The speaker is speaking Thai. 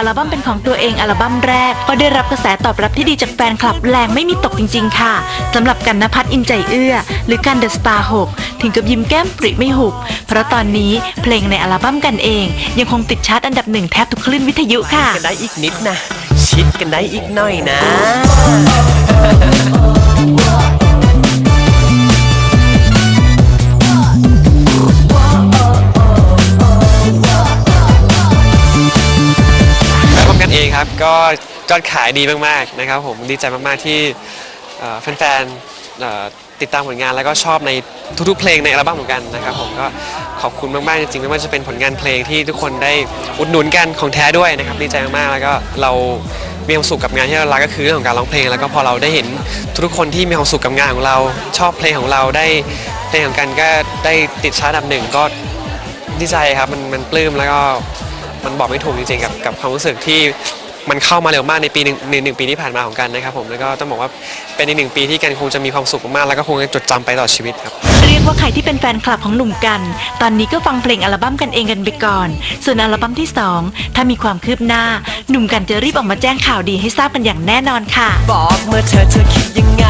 อัลบั้มเป็นของตัวเองอัลบั้มแรก ก็ได้รับกระแสตอบรับที่ดีจากแฟนคลับแรงไม่มีตกจริง ๆ ค่ะสำหรับกันนภัทรอินใจเอื้อ หรือกันเดอะสตาร์หกถึงกับยิ้มแก้มปริไม่หุบ เพราะตอนนี้เพลงในอัลบั้มกันเอง ยังคงติดชาร์ตอันดับหนึ่งแทบทุกคลื่นวิทยุค่ะ กันได้อีกนิดนะ ชิดกันได้อีกหน่อยนะ เองครับก็ยอดขายดีมากๆนะครับผมดีใจมากๆที่เอ่อแฟนๆเอ่อติดตามผลงานแล้วก็ชอบในทุกๆเพลงในอัลบั้มเหมือนกันนะครับผมก็ขอบคุณมากๆจริงๆไม่ว่าจะเป็นผลงานเพลงที่ทุกคนได้อุดหนุนกันของแท้ด้วยนะครับดีใจมากๆแล้วก็เรามีความสุขกับงานที่เรารักก็คือเรื่องของการร้องเพลง แล้วก็พอเราได้เห็นทุกๆคนที่มีความสุขกับงานของเรา ชอบเพลงของเราได้เพลงของกันก็ได้ติดชาร์ตอันดับหนึ่งก็ ดีใจครับมันมันปลื้มแล้วก็ มันบอกไม่ถูกจริงๆกับกับความรู้สึกที่มันเข้ามาเร็วมากในปีหนึ่งในหนึ่งปีที่ผ่านมาของกันนะครับผมแล้วก็ต้องบอกว่าเป็นอีกหนึ่งปีที่กันคงจะมีความสุขมากๆแล้วก็คงจะจดจำไปตลอดชีวิตครับ เรียกว่าใครที่เป็นแฟนคลับของหนุ่มกัน ตอนนี้ก็ฟังเพลงอัลบั้มกันเองกันไปก่อน ส่วนอัลบั้มที่ 2 ถ้ามีความคืบหน้า หนุ่มกันจะรีบออกมาแจ้งข่าวดีให้ทราบกันอย่างแน่นอนค่ะ บอกเมื่อเธอเธอคิดยังไง